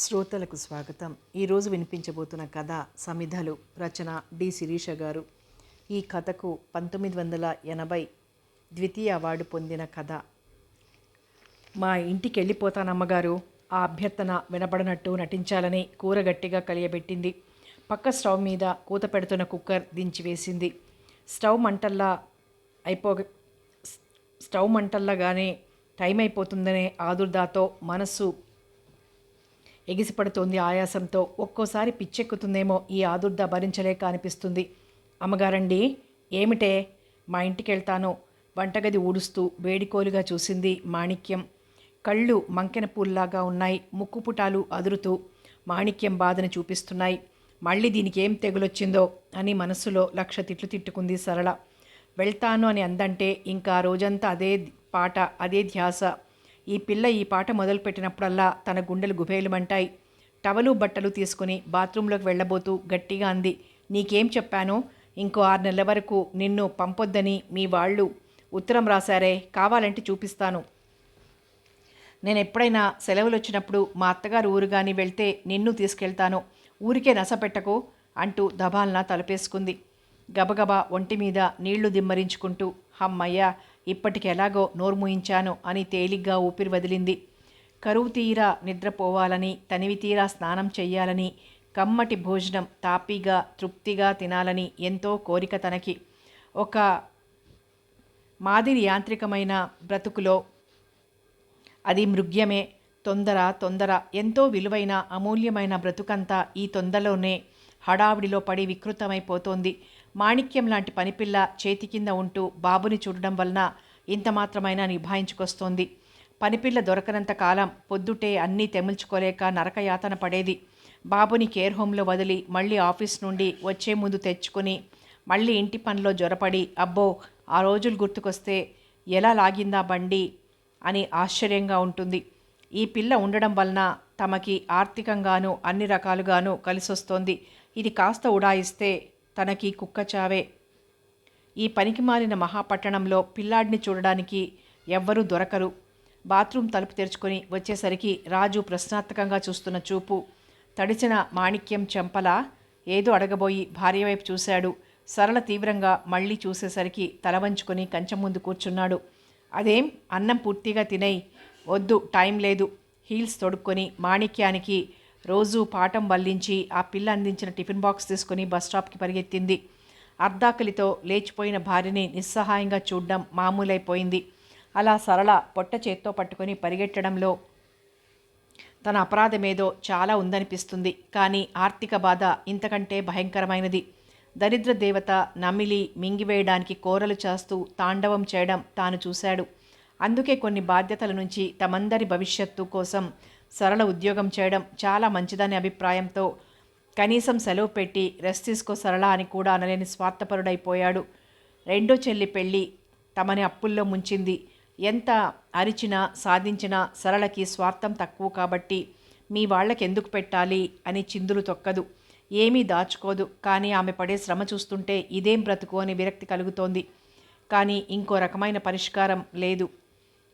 శ్రోతలకు స్వాగతం. ఈరోజు వినిపించబోతున్న కథ సమిధలు రచన డి శిరీష గారు. ఈ కథకు పంతొమ్మిది వందల ఎనభై ద్వితీయ అవార్డు పొందిన కథ. మా ఇంటికి వెళ్ళిపోతానమ్మగారు. ఆ అభ్యర్థన వినబడినట్టు నటించాలని కూర గట్టిగా కలియబెట్టింది. పక్క స్టవ్ మీద కూత పెడుతున్న కుక్కర్ దించివేసింది స్టవ్ మంటల్లా అయిపో స్టవ్ మంటల్లాగానే టైం అయిపోతుందనే ఆదుర్దాతో మనస్సు ఎగిసిపడుతోంది ఆయాసంతో. ఒక్కోసారి పిచ్చెక్కుతుందేమో ఈ ఆదుర్ద భరించలేక అనిపిస్తుంది. అమ్మగారండి ఏమిటే? మా ఇంటికి వెళ్తాను వంటగది ఊడుస్తూ వేడికోలుగా చూసింది మాణిక్యం. కళ్ళు మంకెన పూల్లాగా ఉన్నాయి. ముక్కుపుటాలు అదురుతూ మాణిక్యం బాధను చూపిస్తున్నాయి. మళ్ళీ దీనికి ఏం తెగులొచ్చిందో అని మనస్సులో లక్ష తిట్లు తిట్టుకుంది సరళ. వెళ్తాను అని అందంటే ఇంకా రోజంతా అదే పాట అదే ధ్యాస. ఈ పిల్ల ఈ పాట మొదలుపెట్టినప్పుడల్లా తన గుండెలు గుబేలుమంటాయి. టవలు బట్టలు తీసుకుని బాత్రూంలోకి వెళ్ళబోతూ గట్టిగా అంది నీకేం చెప్పాను? ఇంకో ఆరు నెలల వరకు నిన్ను పంపొద్దని మీ వాళ్ళు. ఉత్తరం రాశారే కావాలంటే చూపిస్తాను. నేను ఎప్పుడైనా సెలవులు వచ్చినప్పుడు మా అత్తగారు ఊరు కానీ వెళ్తే నిన్ను తీసుకెళ్తాను. ఊరికే నసపెట్టకు అంటూ దబాల్న తలపేసుకుంది. గబగబా ఒంటి మీద నీళ్ళు దిమ్మరించుకుంటూ హమ్మయ్య ఇప్పటికి ఎలాగో నోరు అని తేలిగ్గా ఊపిరి వదిలింది. కరువు తీరా నిద్రపోవాలని తనివి తీరా స్నానం చెయ్యాలని కమ్మటి భోజనం తాపీగా తృప్తిగా తినాలని ఎంతో కోరిక తనకి. ఒక మాదిరి యాంత్రికమైన బ్రతుకులో అది మృగ్యమే. తొందర తొందర ఎంతో విలువైన అమూల్యమైన బ్రతుకంతా ఈ తొందరలోనే హడావిడిలో పడి వికృతమైపోతోంది. మాణిక్యం లాంటి పనిపిల్ల చేతి కింద ఉంటూ బాబుని చూడడం వలన ఇంత మాత్రమైనా నిభాయించుకొస్తోంది. పనిపిల్ల దొరకనంత కాలం పొద్దుటే అన్నీ తెముల్చుకోలేక నరకయాతన పడేది. బాబుని కేర్ హోమ్లో వదిలి మళ్ళీ ఆఫీస్ నుండి వచ్చే ముందు తెచ్చుకుని మళ్ళీ ఇంటి పనిలో జ్వరపడి అబ్బో ఆ రోజులు గుర్తుకొస్తే ఎలా లాగిందా బండి అని ఆశ్చర్యంగా ఉంటుంది. ఈ పిల్ల ఉండడం వలన తమకి ఆర్థికంగానూ అన్ని రకాలుగానూ కలిసొస్తోంది. ఇది కాస్త ఉడాయిస్తే తనకి కుక్క చావే. ఈ పనికి మారిన మహాపట్టణంలో పిల్లాడిని చూడడానికి ఎవ్వరూ దొరకరు. బాత్రూమ్ తలుపు తెరుచుకొని వచ్చేసరికి రాజు ప్రశ్నార్థకంగా చూస్తున్న చూపు. తడిచిన మాణిక్యం చెంపల ఏదో అడగబోయి భార్య వైపు చూశాడు. సరళ తీవ్రంగా మళ్ళీ చూసేసరికి తల వంచుకొని కంచెం ముందు కూర్చున్నాడు. అదేం? అన్నం పూర్తిగా తినేయి. వద్దు టైం లేదు. హీల్స్ తొడుక్కొని మాణిక్యానికి రోజు పాఠం వల్లించి ఆ పిల్ల అందించిన టిఫిన్ బాక్స్ తీసుకుని బస్ స్టాప్కి పరిగెత్తింది. అర్ధాకలితో లేచిపోయిన భార్యని నిస్సహాయంగా చూడడం మామూలైపోయింది. అలా సరళ పొట్ట చేత్తో పట్టుకొని పరిగెట్టడంలో తన అపరాధమేదో చాలా ఉందనిపిస్తుంది. కానీ ఆర్థిక బాధ ఇంతకంటే భయంకరమైనది. దరిద్ర దేవత నమిలి మింగివేయడానికి కోరలు చేస్తూ తాండవం చేయడం తాను చూశాడు. అందుకే కొన్ని బాధ్యతల నుంచి తమందరి భవిష్యత్తు కోసం సరళ ఉద్యోగం చేయడం చాలా మంచిదనే అభిప్రాయంతో కనీసం సెలవు పెట్టి రెస్ట్ తీసుకో సరళ అని కూడా అనలేని స్వార్థపరుడైపోయాడు. రెండో చెల్లి పెళ్ళి తమని అప్పుల్లో ముంచింది. ఎంత అరిచినా సాధించినా సరళకి స్వార్థం తక్కువ కాబట్టి మీ వాళ్ళకి ఎందుకు పెట్టాలి అని చిందులు తొక్కదు. ఏమీ దాచుకోదు. కానీ ఆమె పడే శ్రమ చూస్తుంటే ఇదేం బ్రతుకు అని విరక్తి కలుగుతోంది. కానీ ఇంకో రకమైన పరిష్కారం లేదు.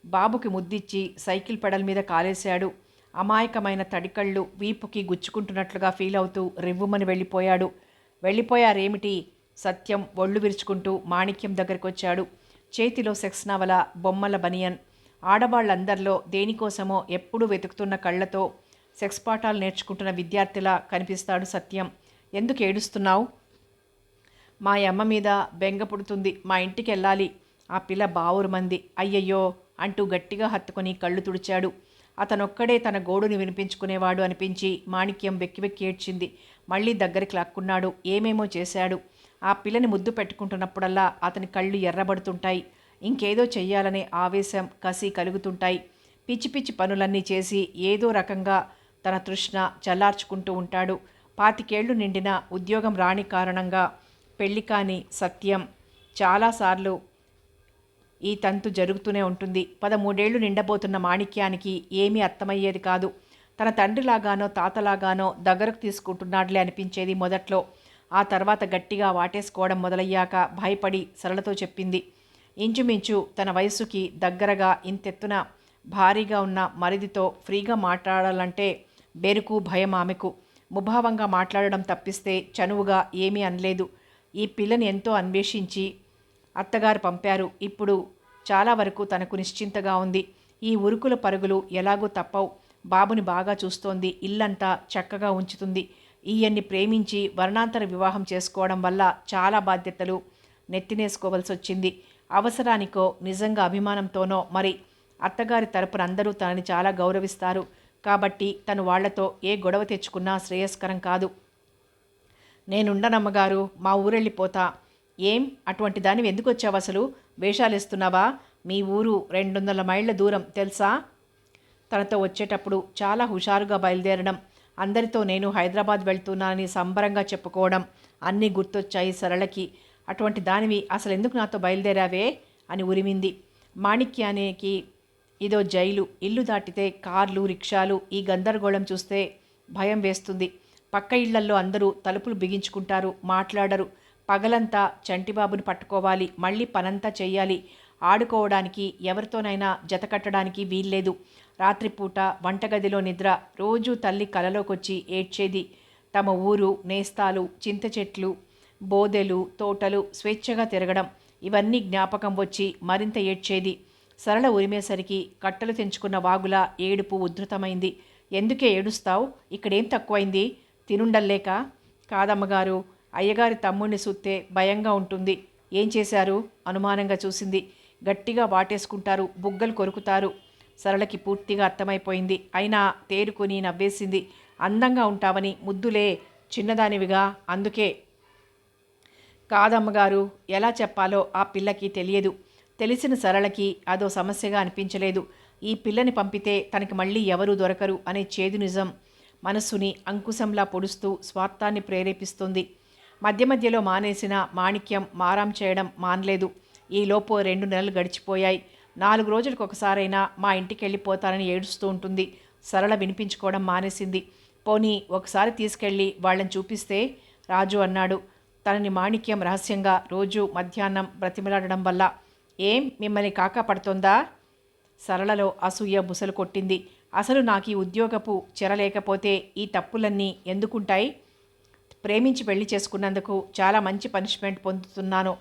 బాబుకి ముద్దిచ్చి సైకిల్ పెడల్ మీద కాలేశాడు. అమాయకమైన తడికళ్ళు వీపుకి గుచ్చుకుంటున్నట్లుగా ఫీల్ అవుతూ రివ్వుమని వెళ్ళిపోయాడు. వెళ్ళిపోయారేమిటి? సత్యం ఒళ్ళు విరుచుకుంటూ మాణిక్యం దగ్గరికి వచ్చాడు చేతిలో సెక్స్ నవల బొమ్మల బనియన్. ఆడవాళ్ళందరిలో దేనికోసమో ఎప్పుడూ వెతుకుతున్న కళ్ళతో సెక్స్ పాఠాలు నేర్చుకుంటున్న విద్యార్థిలా కనిపిస్తాడు సత్యం. ఎందుకు ఏడుస్తున్నావు? మా అమ్మ మీద బెంగ పుడుతుంది. మా ఇంటికి వెళ్ళాలి ఆ పిల్ల బావురు మంది అయ్యయ్యో అంటూ గట్టిగా హత్తుకొని కళ్ళు తుడిచాడు. అతనొక్కడే తన గోడుని వినిపించుకునేవాడు అనిపించి మాణిక్యం వెక్కి వెక్కి ఏడ్చింది. మళ్ళీ దగ్గరికి లాక్కున్నాడు. ఏమేమో చేశాడు. ఆ పిల్లని ముద్దు పెట్టుకుంటున్నప్పుడల్లా అతని కళ్ళు ఎర్రబడుతుంటాయి. ఇంకేదో చెయ్యాలనే ఆవేశం కసి కలుగుతుంటాయి. పిచ్చి పిచ్చి పనులన్నీ చేసి ఏదో రకంగా తన తృష్ణ చల్లార్చుకుంటూ ఉంటాడు. పాతికేళ్ళు నిండిన ఉద్యోగం రాని కారణంగా పెళ్ళి కాని సత్యం చాలాసార్లు ఈ తంతు జరుగుతూనే ఉంటుంది. పదమూడేళ్ళు నిండబోతున్న మాణిక్యానికి ఏమీ అర్థమయ్యేది కాదు. తన తండ్రిలాగానో తాతలాగానో దగ్గరకు తీసుకుంటున్నాడులే అనిపించేది మొదట్లో. ఆ తర్వాత గట్టిగా వాటేసుకోవడం మొదలయ్యాక భయపడి సరళతో చెప్పింది. ఇంచుమించు తన వయసుకి దగ్గరగా ఇంతెత్తున భారీగా ఉన్న మరిదితో ఫ్రీగా మాట్లాడాలంటే బెరుకు భయం ఆమెకు. ముభావంగా మాట్లాడడం తప్పిస్తే చనువుగా ఏమీ అనలేదు. ఈ పిల్లని ఎంతో అన్వేషించి అత్తగారు పంపారు. ఇప్పుడు చాలా వరకు తనకు నిశ్చింతగా ఉంది. ఈ ఉరుకుల పరుగులు ఎలాగూ తప్పవు. బాబుని బాగా చూస్తోంది. ఇల్లంతా చక్కగా ఉంచుతుంది. ఈయన్ని ప్రేమించి వర్ణాంతర వివాహం చేసుకోవడం వల్ల చాలా బాధ్యతలు నెత్తినేసుకోవలసి వచ్చింది అవసరానికో నిజంగా అభిమానంతోనో మరి అత్తగారి తరపున అందరూ తనని చాలా గౌరవిస్తారు. కాబట్టి తను వాళ్ళతో ఏ గొడవ తెచ్చుకున్నా శ్రేయస్కరం కాదు. నేనుండనమ్మగారు మా ఊరెళ్ళిపోతా. ఏం? అటువంటి దానివి ఎందుకు వచ్చావు అసలు? వేషాలేస్తున్నావా? మీ ఊరు రెండు వందల మైళ్ళ దూరం తెలుసా? తనతో వచ్చేటప్పుడు చాలా హుషారుగా బయలుదేరడం అందరితో నేను హైదరాబాద్ వెళ్తున్నానని సంబరంగా చెప్పుకోవడం అన్నీ గుర్తొచ్చాయి సరళకి. అటువంటి దానివి అసలు ఎందుకు నాతో బయలుదేరావే? అని ఉరిమింది. మాణిక్యానికి ఇదో జైలు ఇల్లు దాటితే కార్లు రిక్షాలు ఈ గందరగోళం చూస్తే భయం వేస్తుంది. పక్క ఇళ్ళల్లో అందరూ తలుపులు బిగించుకుంటారు మాట్లాడరు. పగలంతా చంటిబాబుని పట్టుకోవాలి మళ్ళీ పనంతా చేయాలి ఆడుకోవడానికి ఎవరితోనైనా జత కట్టడానికి వీల్లేదు. రాత్రిపూట వంటగదిలో నిద్ర రోజూ తల్లి కలలోకొచ్చి ఏడ్చేది. తమ ఊరు నేస్తాలు చింత చెట్లు బోదెలు తోటలు స్వేచ్ఛగా తిరగడం ఇవన్నీ జ్ఞాపకం వచ్చి మరింత ఏడ్చేది. సరళ ఉరిమేసరికి కట్టలు తెంచుకున్న వాగుల ఏడుపు ఉధృతమైంది. ఎందుకే ఏడుస్తావు? ఇక్కడేం తక్కువైంది? తినుండల్లేక? కాదమ్మగారు అయ్యగారి తమ్ముడిని సూత్తే భయంగా ఉంటుంది. ఏం చేశారు? అనుమానంగా చూసింది. గట్టిగా వాటేసుకుంటారు. బుగ్గలు కొరుకుతారు. సరళకి పూర్తిగా అర్థమైపోయింది. అయినా తేరుకుని నవ్వేసింది. అందంగా ఉంటావని ముద్దులే చిన్నదానివిగా. అందుకే కాదమ్మగారు ఎలా చెప్పాలో ఆ పిల్లకి తెలియదు. తెలిసిన సరళకి అదో సమస్యగా అనిపించలేదు. ఈ పిల్లని పంపితే తనకి మళ్ళీ ఎవరూ దొరకరు అనే చేదు నిజం మనస్సుని అంకుశంలా పొడుస్తూ స్వార్థాన్ని ప్రేరేపిస్తుంది. మధ్య మధ్యలో మానేసిన మాణిక్యం మారాం చేయడం మానలేదు. ఈలోపు రెండు నెలలు గడిచిపోయాయి. నాలుగు రోజులకు ఒకసారైనా మా ఇంటికి వెళ్ళిపోతానని ఏడుస్తూ ఉంటుంది. సరళ వినిపించుకోవడం మానేసింది. పోనీ ఒకసారి తీసుకెళ్ళి వాళ్ళని చూపిస్తే? రాజు అన్నాడు. తనని మాణిక్యం రహస్యంగా రోజు మధ్యాహ్నం బ్రతిమలాడడం వల్ల. ఏం? మిమ్మల్ని కాకా పడుతోందా? సరళలో అసూయ బుసలు కొట్టింది. అసలు నాకు ఈ ఉద్యోగపు చెర లేకపోతే ఈ తప్పులన్నీ ఎందుకుంటాయి? ప్రేమించి పెళ్ళి చేసుకున్నందుకు చాలా మంచి పనిష్మెంట్ పొందుతున్నాను.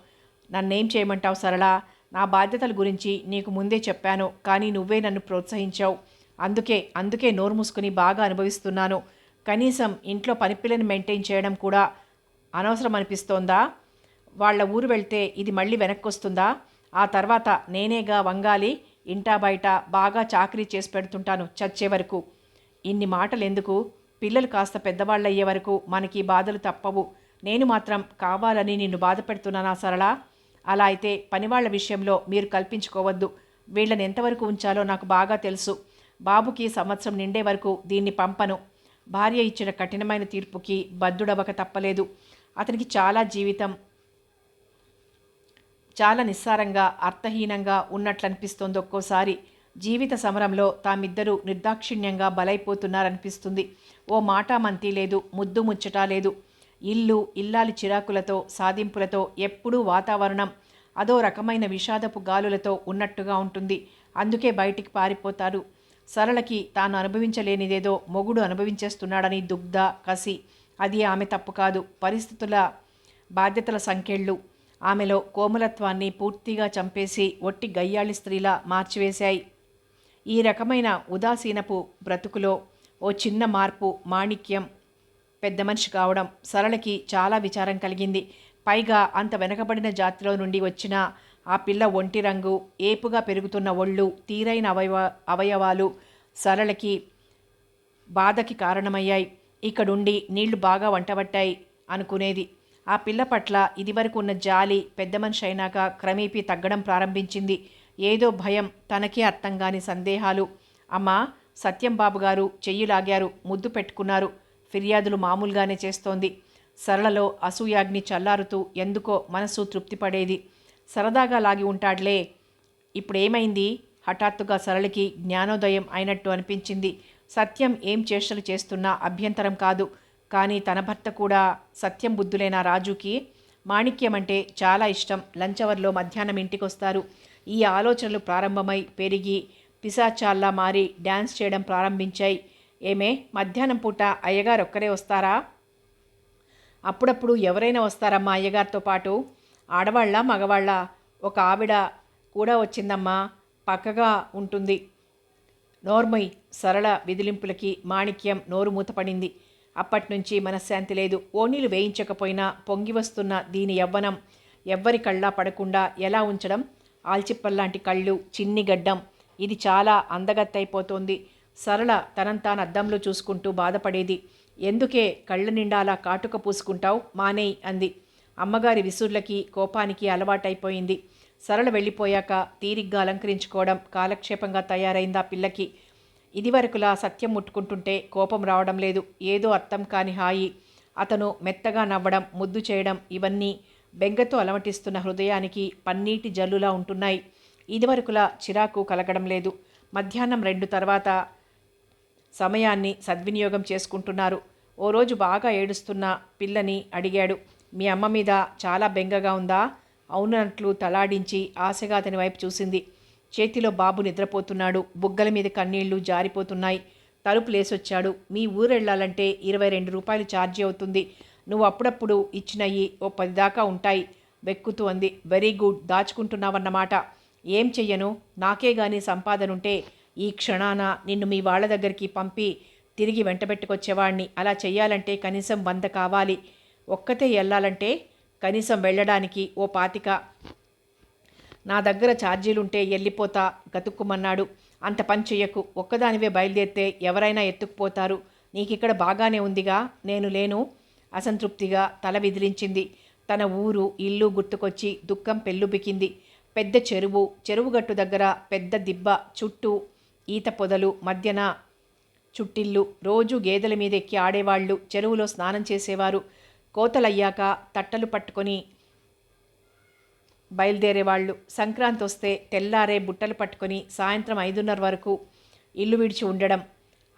నన్నేం చేయమంటావు సరళ? నా బాధ్యతల గురించి నీకు ముందే చెప్పాను కానీ నువ్వే నన్ను ప్రోత్సహించావు. అందుకే అందుకే నోరు మూసుకుని బాగా అనుభవిస్తున్నాను. కనీసం ఇంట్లో పనిపిల్లని మెయింటైన్ చేయడం కూడా అనవసరం అనిపిస్తోందా వాళ్ళ ఊరు వెళ్తే ఇది మళ్ళీ వెనక్కి వస్తుందా ఆ తర్వాత నేనేగా వంగాలి ఇంటా బయట బాగా చాకరీ చేసి పెడుతుంటాను చచ్చే వరకు. ఇన్ని మాటలు ఎందుకు పిల్లలు కాస్త పెద్దవాళ్ళు అయ్యే వరకు మనకి బాధలు తప్పవు. నేను మాత్రం కావాలని నిన్ను బాధ పెడుతున్నానా సరళా? అలా అయితే పనివాళ్ళ విషయంలో మీరు కల్పించుకోవద్దు. వీళ్ళని ఎంతవరకు ఉంచాలో నాకు బాగా తెలుసు. బాబుకి సంవత్సరం నిండే వరకు దీన్ని పంపను. భార్య ఇచ్చిన కఠినమైన తీర్పుకి బద్దుడవక తప్పలేదు. అతనికి చాలా జీవితం చాలా నిస్సారంగా అర్థహీనంగా ఉన్నట్లు అనిపిస్తోంది ఒక్కోసారి. జీవిత సమరంలో తామిద్దరూ నిర్దాక్షిణ్యంగా బలైపోతున్నారనిపిస్తుంది. ఓ మాట మంతి లేదు ముద్దు ముచ్చట లేదు. ఇల్లు ఇల్లాలి చిరాకులతో సాధింపులతో ఎప్పుడూ వాతావరణం అదో రకమైన విషాదపు గాలులతో ఉన్నట్టుగా ఉంటుంది. అందుకే బయటికి పారిపోతారు. సరళకి తాను అనుభవించలేనిదేదో మొగుడు అనుభవించేస్తున్నాడని దుగ్ధ కసి అది ఆమె తప్పు కాదు. పరిస్థితుల బాధ్యతల సంఖ్యళ్ళు. ఆమెలో కోమలత్వాన్ని పూర్తిగా చంపేసి ఒట్టి గయ్యాళి స్త్రీలా మార్చివేశాయి. ఈ రకమైన ఉదాసీనపు బ్రతుకులో ఓ చిన్న మార్పు మాణిక్యం పెద్ద మనిషి కావడం సరళకి చాలా విచారం కలిగింది. పైగా అంత వెనకబడిన జాతిలో నుండి వచ్చిన ఆ పిల్ల ఒంటి రంగు ఏపుగా పెరుగుతున్న ఒళ్ళు తీరైన అవయవ అవయవాలు సరళకి బాధకి కారణమయ్యాయి. ఇక్కడుండి నీళ్ళు బాగా వంటబట్టాయి అనుకునేది. ఆ పిల్ల పట్ల ఇదివరకు ఉన్న జాలి పెద్ద మనిషి అయినాక క్రమేపీ తగ్గడం ప్రారంభించింది. ఏదో భయం తనకే అర్థం కాని సందేహాలు. అమ్మా సత్యం బాబుగారు చెయ్యి లాగారు ముద్దు పెట్టుకున్నారు. ఫిర్యాదులు మామూలుగానే చేస్తోంది. సరళలో అసూయాగ్ని చల్లారుతూ ఎందుకో మనసు తృప్తిపడేది. సరదాగా లాగి ఉంటాడ్లే. ఇప్పుడేమైంది? హఠాత్తుగా సరళకి జ్ఞానోదయం అయినట్టు అనిపించింది. సత్యం ఏం చేష్టలు చేస్తున్నా అభ్యంతరం కాదు. కానీ తన భర్త కూడా సత్యం బుద్ధులైన రాజుకి? మాణిక్యం అంటే చాలా ఇష్టం. లంచవర్లో మధ్యాహ్నం ఇంటికొస్తారు. ఈ ఆలోచనలు ప్రారంభమై పెరిగి పిశాచాల్లా మారి డ్యాన్స్ చేయడం ప్రారంభించాయి. ఏమే మధ్యాహ్నం పూట అయ్యగారు ఒక్కరే వస్తారా? అప్పుడప్పుడు ఎవరైనా వస్తారమ్మా అయ్యగారితో పాటు. ఆడవాళ్ళ మగవాళ్ళ ఒక ఆవిడ కూడా వచ్చిందమ్మా. పక్కగా ఉంటుంది. నోర్మయ్ సరళ విదిలింపులకి మాణిక్యం నోరు మూతపడింది. అప్పట్నుంచి మనశ్శాంతి లేదు. ఓనీలు వేయించకపోయినా పొంగి వస్తున్న దీని యవ్వనం ఎవ్వరి కళ్ళా పడకుండా ఎలా ఉంచడం? ఆల్చిప్పల్లాంటి కళ్ళు చిన్ని గడ్డం. ఇది చాలా అందగత్తైపోతోంది. సరళ తనంతాను అద్దంలో చూసుకుంటూ బాధపడేది. ఎందుకే కళ్ళ నిండా అలా కాటుక పూసుకుంటావు? మానేయ్ అంది. అమ్మగారి విసుర్లకి కోపానికి అలవాటైపోయింది. సరళ వెళ్ళిపోయాక తీరిగ్గా అలంకరించుకోవడం కాలక్షేపంగా తయారైందా పిల్లకి. ఇదివరకులా సత్యం ముట్టుకుంటుంటే కోపం రావడం లేదు. ఏదో అర్థం కాని హాయి. అతను మెత్తగా నవ్వడం ముద్దు చేయడం ఇవన్నీ బెంగతో అలమటిస్తున్న హృదయానికి పన్నీటి జల్లులా ఉంటున్నాయి. ఇదివరకులా చిరాకు కలగడం లేదు. మధ్యాహ్నం రెండు తర్వాత సమయాన్ని సద్వినియోగం చేసుకుంటున్నారు. ఓ రోజు బాగా ఏడుస్తున్న పిల్లని అడిగాడు. మీ అమ్మ మీద చాలా బెంగగా ఉందా? అవునట్లు తలాడించి ఆశగా అతని వైపు చూసింది. చేతిలో బాబు నిద్రపోతున్నాడు. బుగ్గల మీద కన్నీళ్ళు జారిపోతున్నాయి. తలుపు లేసొచ్చాడు. మీ ఊరెళ్ళాలంటే ఇరవై రెండు రూపాయలు ఛార్జీ అవుతుంది. నువ్వు అప్పుడప్పుడు ఇచ్చినవి ఓ పది దాకా ఉంటాయి. వెక్కుతూ అంది. Very good. దాచుకుంటున్నావన్నమాట. ఏం చెయ్యను? నాకే గాని సంపాదనుంటే ఈ క్షణాన నిన్ను మీ వాళ్ళ దగ్గరికి పంపి తిరిగి వెంటబెట్టుకొచ్చేవాడిని అలా చెయ్యాలంటే కనీసం వంద కావాలి. ఒక్కతే వెళ్ళాలంటే కనీసం వెళ్ళడానికి ఓ పాతిక. నా దగ్గర ఛార్జీలుంటే వెళ్ళిపోతా గతుక్కుమన్నాడు. అంత పని చెయ్యకు. ఒక్కదానివే బయలుదేరితే ఎవరైనా ఎత్తుకుపోతారు. నీకిక్కడ బాగానే ఉందిగా. నేను లేను. అసంతృప్తిగా తల విదిలించింది. తన ఊరు ఇల్లు గుర్తుకొచ్చి దుఃఖం పెళ్ళుబికింది పెద్ద చెరువు చెరువుగట్టు దగ్గర పెద్ద దిబ్బ చుట్టూ ఈత పొదలు మధ్యన చుట్టిల్లు రోజు గేదెల మీద ఎక్కి ఆడేవాళ్ళు చెరువులో స్నానం చేసేవారు. కోతలయ్యాక తట్టలు పట్టుకొని బయలుదేరేవాళ్ళు. సంక్రాంతి వస్తే తెల్లారే బుట్టలు పట్టుకొని సాయంత్రం ఐదున్నర వరకు ఇల్లు విడిచి ఉండడం.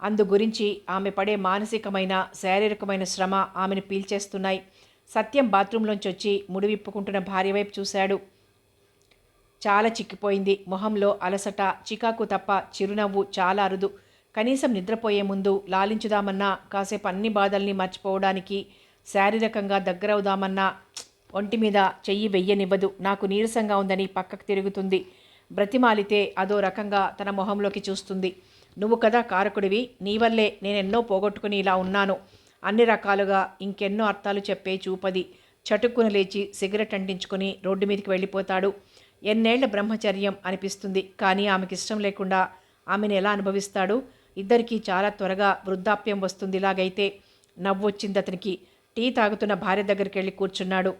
అందు గురించి ఆమె పడే మానసికమైన శారీరకమైన శ్రమ ఆమెను పీల్చేస్తున్నాయి. సత్యం బాత్రూంలోంచి వచ్చి ముడివిప్పుకుంటున్న భార్య వైపు చూశాడు. చాలా చిక్కిపోయింది. మొహంలో అలసట చికాకు తప్ప చిరునవ్వు చాలా అరుదు. కనీసం నిద్రపోయే ముందు లాలించుదామన్నా కాసేపు అన్ని బాధల్ని మర్చిపోవడానికి శారీరకంగా దగ్గరవుదామన్నా ఒంటి మీద చెయ్యి వెయ్యనివ్వదు. నాకు నీరసంగా ఉందని పక్కకు తిరుగుతుంది. బ్రతిమాలితే అదో రకంగా తన మొహంలోకి చూస్తుంది. నువ్వు కదా కారకుడివి నీ వల్లే నేనెన్నో పోగొట్టుకుని ఇలా ఉన్నాను. అన్ని రకాలుగా ఇంకెన్నో అర్థాలు చెప్పే చూపది. చటుక్కున లేచి సిగరెట్ అంటించుకుని రోడ్డు మీదకి వెళ్ళిపోతాడు. ఎన్నేళ్ళ బ్రహ్మచర్యం అనిపిస్తుంది. కానీ ఆమెకి ఇష్టం లేకుండా ఆమెను ఎలా అనుభవిస్తాడు? ఇద్దరికీ చాలా త్వరగా వృద్ధాప్యం వస్తుంది ఇలాగైతే. నవ్వొచ్చింది అతనికి. టీ తాగుతున్న భార్య దగ్గరికి వెళ్ళి కూర్చున్నాడు.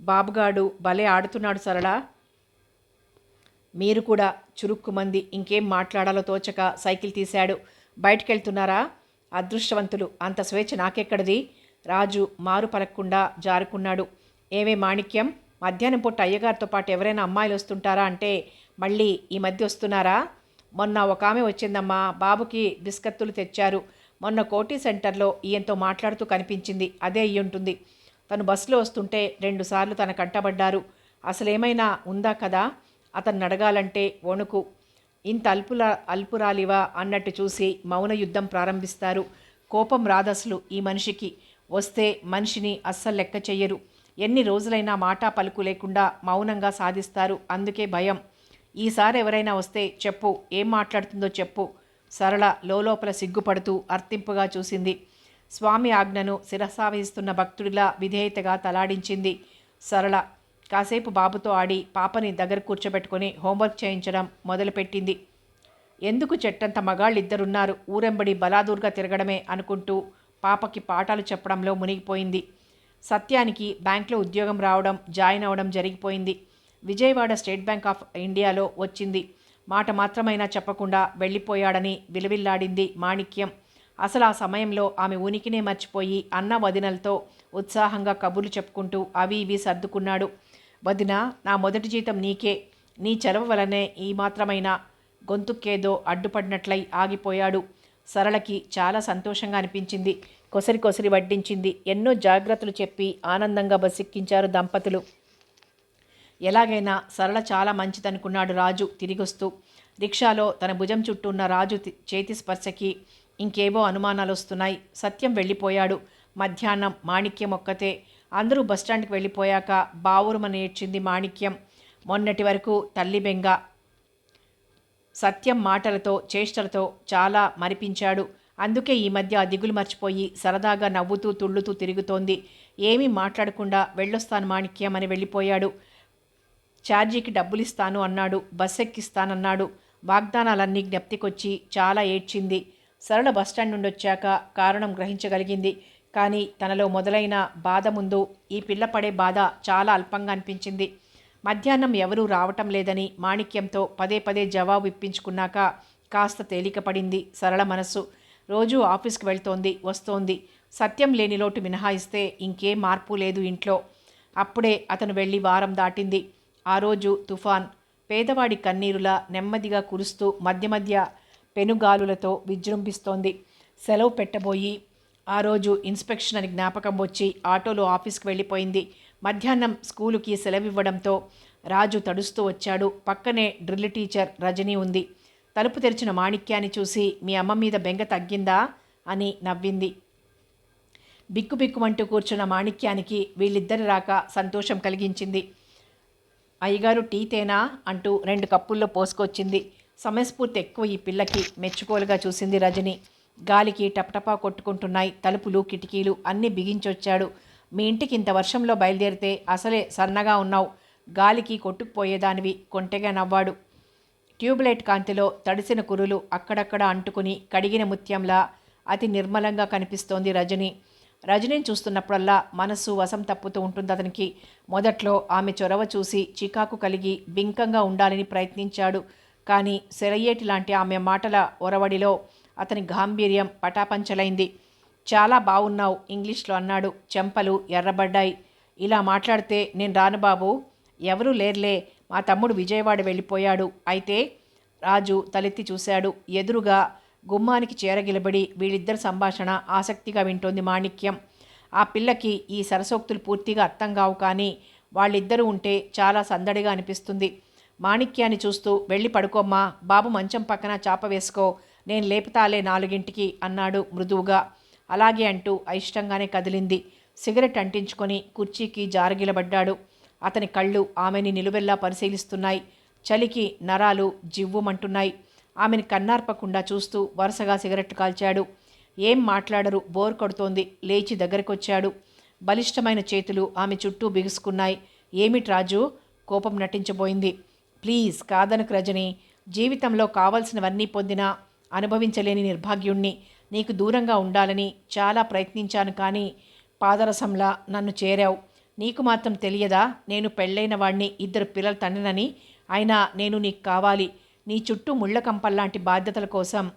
బాబుగాడు భలే ఆడుతున్నాడు సరళ. మీరు కూడా చురుక్కుమంది ఇంకేం మాట్లాడాలో తోచక సైకిల్ తీశాడు. బయటికెళ్తున్నారా? అదృష్టవంతులు అంత స్వేచ్ఛ నాకెక్కడిది? రాజు మారు పలక్కుండా జారుకున్నాడు. ఏమే మాణిక్యం? మధ్యాహ్నం పూట అయ్యగారితో పాటు ఎవరైనా అమ్మాయిలు వస్తుంటారా అంటే మళ్ళీ ఈ మధ్య వస్తున్నారా? మొన్న ఒక ఆమె వచ్చిందమ్మా బాబుకి బిస్కత్తులు తెచ్చారు. మొన్న కోటి సెంటర్లో ఈయంతో మాట్లాడుతూ కనిపించింది అదే అయ్యి ఉంటుంది. తను బస్సులో వస్తుంటే రెండుసార్లు తన కంటబడ్డారు. అసలేమైనా ఉందా కదా? అతన్ని అడగాలంటే వణుకు. ఇంత అల్పుల అల్పురాలివా అన్నట్టు చూసి మౌన యుద్ధం ప్రారంభిస్తారు. కోపం రాదసలు ఈ మనిషికి. వస్తే మనిషిని అస్సలు లెక్క చెయ్యరు. ఎన్ని రోజులైనా మాట పలుకు లేకుండా మౌనంగా సాధిస్తారు. అందుకే భయం. ఈసారి ఎవరైనా వస్తే చెప్పు ఏం మాట్లాడుతుందో చెప్పు. సరళ లోలోపల సిగ్గుపడుతూ అర్తింపుగా చూసింది. స్వామి ఆజ్ఞను శిరసావహిస్తున్న భక్తుడిలా విధేయతగా తలాడించింది సరళ. కాసేపు బాబుతో ఆడి పాపని దగ్గర కూర్చోబెట్టుకొని హోంవర్క్ చేయించడం మొదలుపెట్టింది. ఎందుకు చెట్టంత మగాళ్ళిద్దరున్నారు? ఊరెంబడి బలాదూర్గా తిరగడమే అనుకుంటూ పాపకి పాఠాలు చెప్పడంలో మునిగిపోయింది. సత్యానికి బ్యాంక్లో ఉద్యోగం రావడం జాయిన్ అవడం జరిగిపోయింది. విజయవాడ స్టేట్ బ్యాంక్ ఆఫ్ ఇండియాలో వచ్చింది. మాట మాత్రమైనా చెప్పకుండా వెళ్ళిపోయాడని విలువిల్లాడింది మాణిక్యం. అసలు ఆ సమయంలో ఆమె ఉనికినే మర్చిపోయి అన్న వదినలతో ఉత్సాహంగా కబుర్లు చెప్పుకుంటూ అవి ఇవి సర్దుకున్నాడు. వదిన నా మొదటి జీతం నీకే. నీ చలవ వలనే ఈ మాత్రమైన గొంతుకేదో అడ్డుపడినట్లయి ఆగిపోయాడు. సరళకి చాలా సంతోషంగా అనిపించింది. కొసరి కొసరి వడ్డించింది. ఎన్నో జాగ్రత్తలు చెప్పి ఆనందంగా బస్సెక్కించారు దంపతులు. ఎలాగైనా సరళ చాలా మంచిదనుకున్నాడు రాజు తిరిగొస్తూ. రిక్షాలో తన భుజం చుట్టూ ఉన్న రాజు చేతి స్పర్శకి ఇంకేవో అనుమానాలు వస్తున్నాయి సత్యం వెళ్ళిపోయాడు. మధ్యాహ్నం మాణిక్యం ఒక్కతే అందరూ బస్టాండ్కి వెళ్ళిపోయాక బావురుమని ఏడ్చింది మాణిక్యం. మొన్నటి వరకు తల్లి బెంగ. సత్యం మాటలతో చేష్టలతో చాలా మరిపించాడు. అందుకే ఈ మధ్య ఆ దిగులు మర్చిపోయి సరదాగా నవ్వుతూ తుళ్ళుతూ తిరుగుతోంది. ఏమీ మాట్లాడకుండా వెళ్ళొస్తాను మాణిక్యం అని వెళ్ళిపోయాడు. ఛార్జీకి డబ్బులిస్తాను అన్నాడు. బస్ ఎక్కిస్తానన్నాడు. వాగ్దానాలన్నీ జ్ఞప్తికొచ్చి చాలా ఏడ్చింది. సరళ బస్టాండ్ నుండి వచ్చాక కారణం గ్రహించగలిగింది. కానీ తనలో మొదలైన బాధ ముందు ఈ పిల్ల పడే బాధ చాలా అల్పంగా అనిపించింది. మధ్యాహ్నం ఎవరూ రావటం లేదని మాణిక్యంతో పదే పదే జవాబు ఇప్పించుకున్నాక కాస్త తేలికపడింది సరళ మనస్సు. రోజూ ఆఫీస్కి వెళ్తోంది వస్తోంది. సత్యం లేని లోటు మినహాయిస్తే ఇంకేం మార్పు లేదు ఇంట్లో. అప్పుడే అతను వెళ్ళి వారం దాటింది. ఆ రోజు తుఫాన్. పేదవాడి కన్నీరులా నెమ్మదిగా కురుస్తూ మధ్య మధ్య పెనుగాలులతో విజృంభిస్తోంది. సెలవు పెట్టబోయి ఆ రోజు ఇన్స్పెక్షన్ అని జ్ఞాపకం వచ్చి ఆటోలో ఆఫీస్కి వెళ్ళిపోయింది. మధ్యాహ్నం స్కూలుకి సెలవివ్వడంతో రాజు తడుస్తూ వచ్చాడు. పక్కనే డ్రిల్ టీచర్ రజనీ ఉంది. తలుపు తెరిచిన మాణిక్యాన్ని చూసి మీ అమ్మ మీద బెంగ తగ్గిందా అని నవ్వింది. బిక్కుబిక్కుమంటూ కూర్చున్న మాణిక్యానికి వీళ్ళిద్దరి రాక సంతోషం కలిగించింది. అయ్యగారు టీ తేనా అంటూ రెండు కప్పుల్లో పోసుకొచ్చింది. సమయస్ఫూర్తి ఎక్కువ ఈ పిల్లకి మెచ్చుకోలుగా చూసింది రజని. గాలికి టపటపా కొట్టుకుంటున్నాయి. తలుపులు కిటికీలు అన్నీ బిగించొచ్చాడు. మీ ఇంటికి ఇంత వర్షంలో బయలుదేరితే అసలే సన్నగా ఉన్నావు. గాలికి కొట్టుకుపోయేదానివి. కొంటెగా నవ్వాడు. ట్యూబ్లైట్ కాంతిలో తడిసిన కురులు అక్కడక్కడ అంటుకుని కడిగిన ముత్యంలా అతి నిర్మలంగా కనిపిస్తోంది రజని. రజనీని చూస్తున్నప్పుడల్లా మనస్సు వశం తప్పుతూ ఉంటుంది అతనికి. మొదట్లో ఆమె చొరవ చూసి చికాకు కలిగి బింకంగా ఉండాలని ప్రయత్నించాడు. కానీ సెరయ్యేటి లాంటి ఆమె మాటల ఒరవడిలో అతని గాంభీర్యం పటాపంచలైంది. చాలా బాగున్నావు ఇంగ్లీష్లో అన్నాడు. చెంపలు ఎర్రబడ్డాయి. ఇలా మాట్లాడితే నేను రాను బాబు. ఎవరూ లేర్లే. మా తమ్ముడు విజయవాడ వెళ్ళిపోయాడు. అయితే రాజు తలెత్తి చూశాడు. ఎదురుగా గుమ్మానికి చేరగిలబడి వీళ్ళిద్దరి సంభాషణ ఆసక్తిగా వింటోంది మాణిక్యం. ఆ పిల్లకి ఈ సరసోక్తులు పూర్తిగా అర్థం కావు కానీ వాళ్ళిద్దరూ ఉంటే చాలా సందడిగా అనిపిస్తుంది. మాణిక్యాన్ని చూస్తూ వెళ్ళి పడుకోమ్మా. బాబు మంచం పక్కన చాప వేసుకో. నేను లేపుతాలే నాలుగింటికి అన్నాడు మృదువుగా. అలాగే అంటూ అయిష్టంగానే కదిలింది. సిగరెట్ అంటించుకొని కుర్చీకి జారగిలబడ్డాడు. అతని కళ్ళు ఆమెని నిలువెల్లా పరిశీలిస్తున్నాయి. చలికి నరాలు జివ్వుమంటున్నాయి. ఆమెని కన్నార్పకుండా చూస్తూ వరుసగా సిగరెట్ కాల్చాడు. ఏం మాట్లాడరు బోర్ కొడుతోంది లేచి దగ్గరకొచ్చాడు. బలిష్టమైన చేతులు ఆమె చుట్టూ బిగుసుకున్నాయి. ఏమిటి రాజు? కోపం నటించబోయింది. ప్లీజ్ కాదనకు రజని జీవితంలో కావలసినవన్నీ పొందినా అనుభవించలేని నిర్భాగ్యుణ్ణి. నీకు దూరంగా ఉండాలని చాలా ప్రయత్నించాను కానీ పాదరసంలా నన్ను చేరావు. నీకు మాత్రం తెలియదా? నేను పెళ్ళైన వాడిని ఇద్దరు పిల్లల తండ్రినని. అయినా నేను నీకు కావాలి. నీ చుట్టూ ముళ్ళకంపల్లాంటి బాధ్యతల కోసం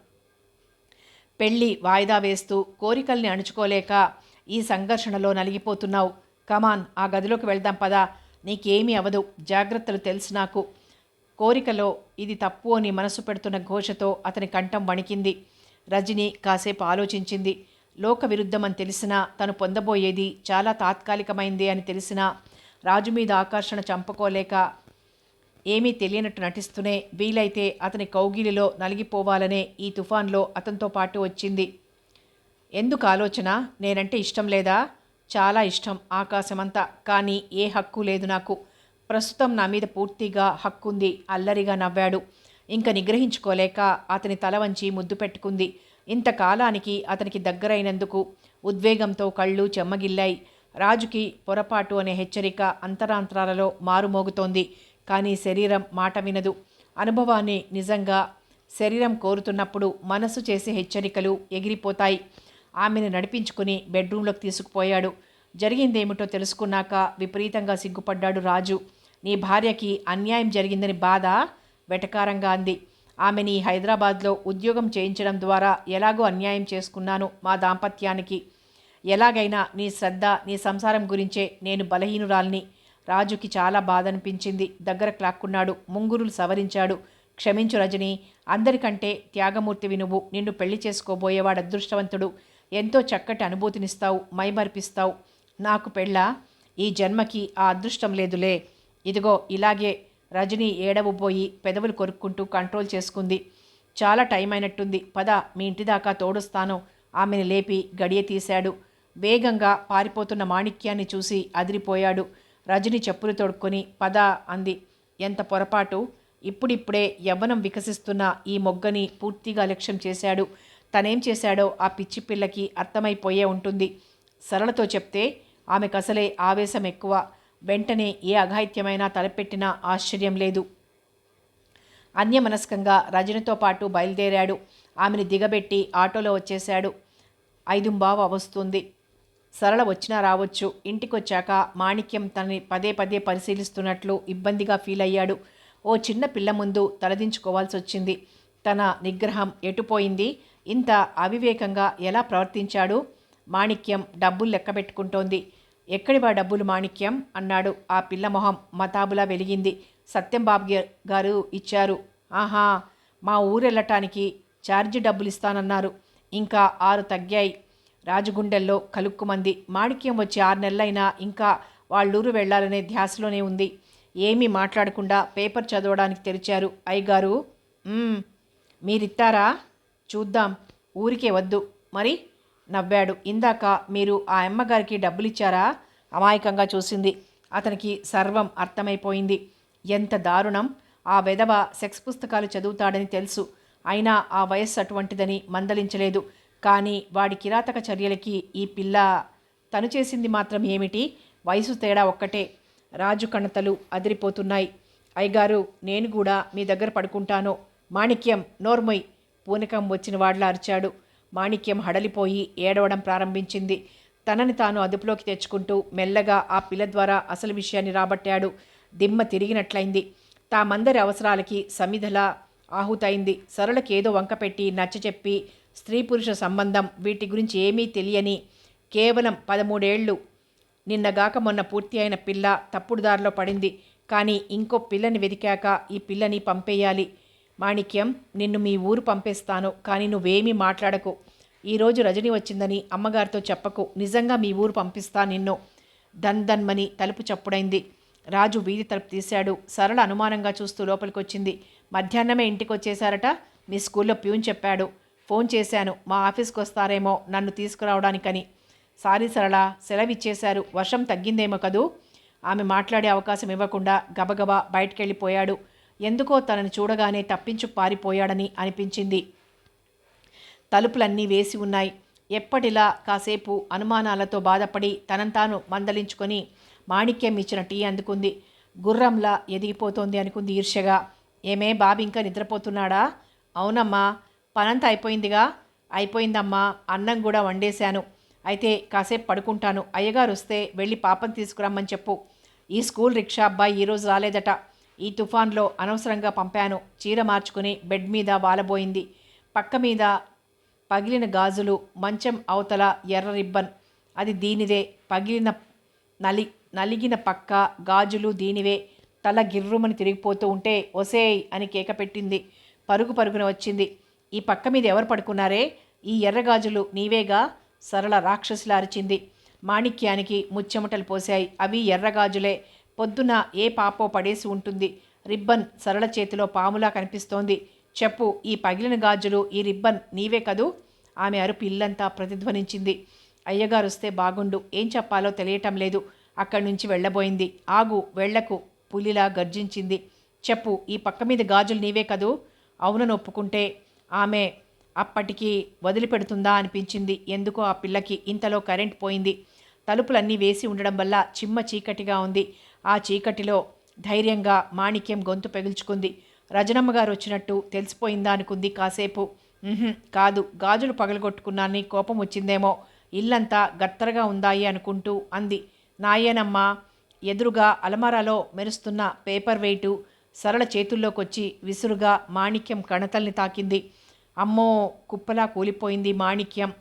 పెళ్ళి వాయిదా వేస్తూ కోరికల్ని అణుచుకోలేక ఈ సంఘర్షణలో నలిగిపోతున్నావు. కమాన్ ఆ గదిలోకి వెళ్దాం పదా. నీకేమీ అవదు. జాగ్రత్తలు తెలుసు నాకు. కోరికలో ఇది తప్పు అని మనసు పెడుతున్న ఘోషతో అతని కంఠం వణికింది. రజని కాసేపు ఆలోచించింది. లోక విరుద్ధమని తెలిసినా తను పొందబోయేది చాలా తాత్కాలికమైంది అని తెలిసినా రాజు మీద ఆకర్షణ చంపుకోలేక ఏమీ తెలియనట్టు నటిస్తూనే వీలైతే అతని కౌగిలిలో నలిగిపోవాలనే ఈ తుఫాన్లో అతనితో పాటు వచ్చింది. ఎందుకు ఆలోచన? నేనంటే ఇష్టం లేదా? చాలా ఇష్టం ఆకాశమంతా. కానీ ఏ హక్కు లేదు నాకు. ప్రస్తుతం నా మీద పూర్తిగా హక్కుంది అల్లరిగా నవ్వాడు. ఇంక నిగ్రహించుకోలేక అతని తల వంచి ముద్దు పెట్టుకుంది. ఇంతకాలానికి అతనికి దగ్గరైనందుకు ఉద్వేగంతో కళ్ళు చెమ్మగిల్లాయి. రాజుకి పొరపాటు అనే హెచ్చరిక అంతరాంతరాలలో మారుమోగుతోంది కానీ శరీరం మాట వినదు. అనుభవాన్ని నిజంగా శరీరం కోరుతున్నప్పుడు మనసు చేసే హెచ్చరికలు ఎగిరిపోతాయి. ఆమెను నడిపించుకుని బెడ్రూంలోకి తీసుకుపోయాడు. జరిగిందేమిటో తెలుసుకున్నాక విపరీతంగా సిగ్గుపడ్డాడు రాజు. నీ భార్యకి అన్యాయం జరిగిందని బాధ వెటకారంగా అంది. ఆమెని హైదరాబాద్లో ఉద్యోగం చేయించడం ద్వారా ఎలాగో అన్యాయం చేసుకున్నాను మా దాంపత్యానికి. ఎలాగైనా నీ శ్రద్ధ నీ సంసారం గురించే నేను బలహీనురాల్ని. రాజుకి చాలా బాధ అనిపించింది దగ్గర క్లాక్కున్నాడు. ముంగురులు సవరించాడు. క్షమించు రజని అందరికంటే త్యాగమూర్తివి నువ్వు. నిన్ను పెళ్ళి చేసుకోబోయేవాడు అదృష్టవంతుడు ఎంతో చక్కటి అనుభూతినిస్తావు మైమర్పిస్తావు. నాకు పెళ్ళా? ఈ జన్మకి ఆ అదృష్టం లేదులే. ఇదిగో ఇలాగే రజని ఏడవబోయి పెదవులు కొరుక్కుంటూ కంట్రోల్ చేసుకుంది. చాలా టైం అయినట్టుంది పద మీ ఇంటి దాకా తోడుస్తాను. ఆమెను లేపి గడియ తీశాడు. వేగంగా పారిపోతున్న మాణిక్యాన్ని చూసి అదిరిపోయాడు. రజని చెప్పులు తొడుక్కొని పద అంది. ఎంత పొరపాటు? ఇప్పుడిప్పుడే యవ్వనం వికసిస్తున్న ఈ మొగ్గని పూర్తిగా లక్ష్యం చేశాడు. తనేం చేశాడో ఆ పిచ్చి పిల్లకి అర్థమైపోయే ఉంటుంది. సరళతో చెప్తే ఆమెకు అసలే ఆవేశం ఎక్కువ వెంటనే ఏ అఘాయిత్యమైనా తలపెట్టినా ఆశ్చర్యం లేదు. అన్యమనస్కంగా రజనితో పాటు బయలుదేరాడు. ఆమెను దిగబెట్టి ఆటోలో వచ్చేశాడు. ఐదుంబావ వస్తుంది. సరళ వచ్చినా రావచ్చు. ఇంటికొచ్చాక మాణిక్యం తనని పదే పదే పరిశీలిస్తున్నట్లు ఇబ్బందిగా ఫీల్ అయ్యాడు. ఓ చిన్న పిల్ల ముందు తలదించుకోవాల్సి వచ్చింది తన నిగ్రహం ఎటుపోయింది ఇంత అవివేకంగా ఎలా ప్రవర్తించాడు? మాణిక్యం డబ్బులు లెక్క పెట్టుకుంటోంది ఎక్కడివా డబ్బులు మాణిక్యం? అన్నాడు. ఆ పిల్ల మొహం మతాబులా వెలిగింది. సత్యంబాబు గా- గారు ఇచ్చారు. ఆహా మా ఊరెళ్ళటానికి ఛార్జీ డబ్బులు ఇస్తానన్నారు ఇంకా ఆరు తగ్గాయి. రాజగుండెల్లో కలుక్కుమంది. మాణిక్యం వచ్చి ఆరు నెలలైనా ఇంకా వాళ్ళూరు వెళ్ళాలనే ధ్యాసలోనే ఉంది. ఏమీ మాట్లాడకుండా పేపర్ చదవడానికి తెరిచారు. అయ్యగారు మీరిత్తారా? చూద్దాం. ఊరికే వద్దు. మరి? నవ్వాడు. ఇందాక మీరు ఆ అమ్మగారికి డబ్బులిచ్చారా? అమాయకంగా చూసింది. అతనికి సర్వం అర్థమైపోయింది. ఎంత దారుణం! ఆ వెధవ సెక్స్ పుస్తకాలు చదువుతాడని తెలుసు. అయినా ఆ వయస్సు అటువంటిదని మందలించలేదు. కానీ వాడి కిరాతక చర్యలకి ఈ పిల్ల తను చేసింది మాత్రం ఏమిటి? వయసు తేడా ఒక్కటే. రాజు కణతలు అదిరిపోతున్నాయి. అయ్యగారు నేను కూడా మీ దగ్గర పడుకుంటాను. మాణిక్యం నోర్మొయ్. పూనకం వచ్చిన వాడ్లా అరిచాడు. మాణిక్యం హడలిపోయి ఏడవడం ప్రారంభించింది. తనని తాను అదుపులోకి తెచ్చుకుంటూ మెల్లగా ఆ పిల్ల ద్వారా అసలు విషయాన్ని రాబట్టాడు. దిమ్మ తిరిగినట్లయింది. తామందరి అవసరాలకి సమిధలా ఆహుతైంది సరళకేదో వంకపెట్టి నచ్చచెప్పి స్త్రీ పురుష సంబంధం వీటి గురించి ఏమీ తెలియని కేవలం పదమూడేళ్ళు. నిన్నగాక మొన్న పూర్తి అయిన పిల్ల తప్పుడు దారిలో పడింది. కానీ ఇంకో పిల్లని వెతికాక ఈ పిల్లని పంపేయాలి. మాణిక్యం నిన్ను మీ ఊరు పంపేస్తాను. కానీ నువ్వేమీ మాట్లాడకు. ఈరోజు రజని వచ్చిందని అమ్మగారితో చెప్పకు. నిజంగా మీ ఊరు పంపిస్తా నిన్ను. దన్ దన్మని తలుపు చప్పుడైంది. రాజు వీధి తలుపు తీశాడు. సరళ అనుమానంగా చూస్తూ లోపలికొచ్చింది. మధ్యాహ్నమే ఇంటికి వచ్చేశారట మీ స్కూల్లో ప్యూన్ చెప్పాడు. ఫోన్ చేశాను. మా ఆఫీస్కి వస్తారేమో నన్ను తీసుకురావడానికని. సారీ సరళ సెలవిచ్చేశారు. వర్షం తగ్గిందేమో కదూ? ఆమె మాట్లాడే అవకాశం ఇవ్వకుండా గబగబా బయటికెళ్ళిపోయాడు. ఎందుకో తనని చూడగానే తప్పించు పారిపోయాడని అనిపించింది. తలుపులన్నీ వేసి ఉన్నాయి. ఎప్పటిలా కాసేపు అనుమానాలతో బాధపడి తనంతాను మందలించుకొని మాణిక్యం ఇచ్చిన టీ అందుకుంది. గుర్రంలా ఎదిగిపోతోంది అనుకుంది ఈర్ష్యగా. ఏమే బాబు ఇంకా నిద్రపోతున్నాడా? అవునమ్మా పనంతా అయిపోయిందిగా? అయిపోయిందమ్మా అన్నం కూడా వండేశాను. అయితే కాసేపు పడుకుంటాను. అయ్యగారు వస్తే వెళ్ళి పాపం తీసుకురమ్మని చెప్పు. ఈ స్కూల్ రిక్షా అబ్బాయి ఈరోజు రాలేదట. ఈ తుఫాన్లో అనవసరంగా పంపాను. చీర మార్చుకుని బెడ్ మీద వాలబోయింది. పక్క మీద పగిలిన గాజులు మంచం అవతల ఎర్ర రిబ్బన్. అది దీనిదే. పగిలిన నలి నలిగిన పక్క గాజులు దీనివే. తల గిర్రుమని తిరిగిపోతూ ఉంటే ఒసేయ్ అని కేక పెట్టింది. పరుగు పరుగున వచ్చింది. ఈ పక్క మీద ఎవరు పడుకున్నారే? ఈ ఎర్రగాజులు నీవేగా? సరళ రాక్షసిలా అరిచింది. మాణిక్యానికి ముచ్చెమటలు పోశాయి. అవి ఎర్రగాజులే పొద్దున ఏ పాపో పడేసి ఉంటుంది. రిబ్బన్ సరళ చేతిలో పాములా కనిపిస్తోంది. చెప్పు ఈ పగిలిన గాజులు ఈ రిబ్బన్ నీవే కదూ? ఆమె అరుపు ఇల్లంతా ప్రతిధ్వనించింది. అయ్యగారు వస్తే బాగుండు ఏం చెప్పాలో తెలియటం లేదు. అక్కడి నుంచి వెళ్ళబోయింది. ఆగు వెళ్ళకు పులిలా గర్జించింది. చెప్పు ఈ పక్క మీద గాజులు నీవే కదూ? అవునని ఒప్పుకుంటే ఆమె అప్పటికి వదిలిపెడుతుందా అనిపించింది. ఎందుకో ఆ పిల్లకి ఇంతలో కరెంట్ పోయింది. తలుపులన్నీ వేసి ఉండడం వల్ల చిమ్మ చీకటిగా ఉంది. ఆ చీకటిలో ధైర్యంగా మాణిక్యం గొంతు పెగుల్చుకుంది. రజనమ్మ గారు వచ్చినట్టు తెలిసిపోయిందా అనుకుంది కాసేపు. కాదు గాజులు పగలగొట్టుకున్నాని కోపం వచ్చిందేమో. ఇల్లంతా గత్తరగా ఉందాయి అనుకుంటూ అంది. నాయేనమ్మా ఎదురుగా అలమారాలో మెరుస్తున్న పేపర్ వెయిటు సరళ చేతుల్లోకొచ్చి విసురుగా మాణిక్యం కణతల్ని తాకింది. అమ్మో కుప్పలా కూలిపోయింది మాణిక్యం.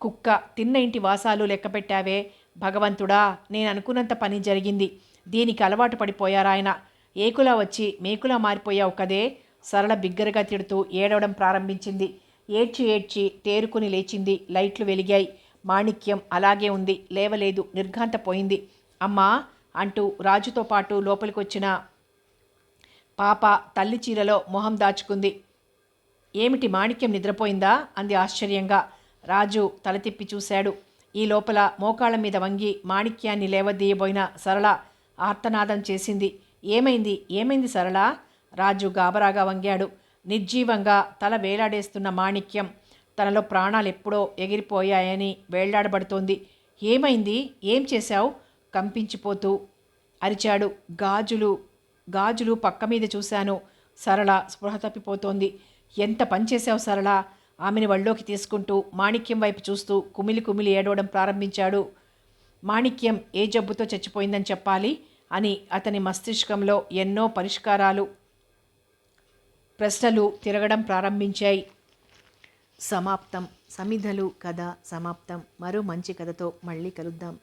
కుక్క తిన్న ఇంటి వాసాలు లెక్కపెట్టావే. భగవంతుడా నేను అనుకున్నంత పని జరిగింది. దీనికి అలవాటు పడిపోయారాయన. ఏకులా వచ్చి మేకులా మారిపోయావు కదే సరళ బిగ్గరగా తిడుతూ ఏడవడం ప్రారంభించింది. ఏడ్చి ఏడ్చి తేరుకుని లేచింది. లైట్లు వెలిగాయి. మాణిక్యం అలాగే ఉంది. లేవలేదు. నిర్ఘాంతపోయింది. అమ్మా! అంటూ రాజుతో పాటు లోపలికొచ్చిన పాప తల్లి చీరలో మొహం దాచుకుంది. ఏమిటి మాణిక్యం నిద్రపోయిందా? అంది ఆశ్చర్యంగా. రాజు తల తిప్పి చూశాడు. ఈ లోపల మోకాళ్ళ మీద వంగి మాణిక్యాన్ని లేవదీయబోయిన సరళ ఆర్తనాదం చేసింది. ఏమైంది? ఏమైంది సరళ? రాజు గాబరాగా వంగాడు. నిర్జీవంగా తల వేలాడేస్తున్న మాణిక్యం తనలో ప్రాణాలు ఎప్పుడో ఎగిరిపోయాయని వేళ్ళాడబడుతోంది. ఏమైంది? ఏం చేశావు? కంపించిపోతూ అరిచాడు. గాజులు గాజులు పక్క మీద చూశాను. సరళ స్పృహ తప్పిపోతోంది. ఎంత పనిచేశావు సరళ? ఆమెను వళ్ళోకి తీసుకుంటూ మాణిక్యం వైపు చూస్తూ కుమిలి కుమిలి ఏడవడం ప్రారంభించాడు. మాణిక్యం ఏ జబ్బుతో చచ్చిపోయిందని చెప్పాలి? అని అతని మస్తిష్కంలో ఎన్నో పరిష్కారాలు ప్రశ్నలు తిరగడం ప్రారంభించాయి. సమాప్తం. సమిధలు కథ సమాప్తం. మరో మంచి కథతో మళ్ళీ కలుద్దాం.